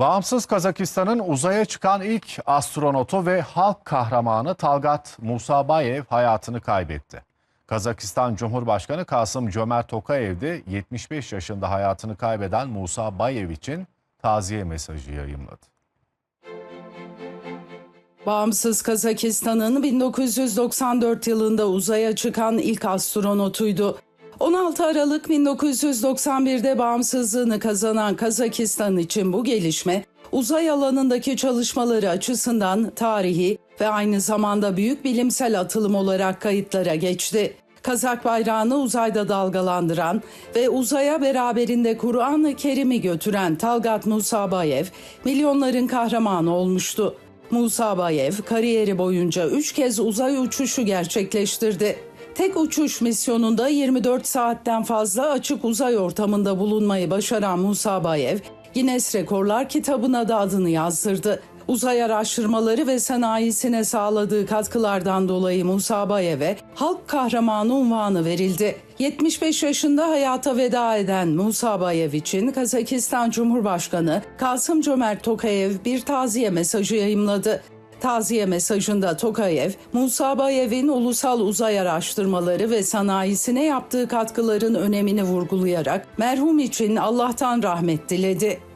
Bağımsız Kazakistan'ın uzaya çıkan ilk astronotu ve halk kahramanı Talgat Musabayev hayatını kaybetti. Kazakistan Cumhurbaşkanı Kasım Cömert Tokayev de 75 yaşında hayatını kaybeden Musa Bayev için taziye mesajı yayımladı. Bağımsız Kazakistan'ın 1994 yılında uzaya çıkan ilk astronotuydu. 16 Aralık 1991'de bağımsızlığını kazanan Kazakistan için bu gelişme uzay alanındaki çalışmaları açısından tarihi ve aynı zamanda büyük bilimsel atılım olarak kayıtlara geçti. Kazak bayrağını uzayda dalgalandıran ve uzaya beraberinde Kur'an-ı Kerim'i götüren Talgat Musabayev milyonların kahramanı olmuştu. Musa Bayev kariyeri boyunca 3 kez uzay uçuşu gerçekleştirdi. Tek uçuş misyonunda 24 saatten fazla açık uzay ortamında bulunmayı başaran Musa Bayev, Guinness Rekorlar kitabına da adını yazdırdı. Uzay araştırmaları ve sanayisine sağladığı katkılardan dolayı Musa Bayev'e halk kahramanı unvanı verildi. 75 yaşında hayata veda eden Musa Bayev için Kazakistan Cumhurbaşkanı Kasım Cömert Tokayev bir taziye mesajı yayımladı. Taziye mesajında Tokayev, Musa Bayev'in ulusal uzay araştırmaları ve sanayisine yaptığı katkıların önemini vurgulayarak merhum için Allah'tan rahmet diledi.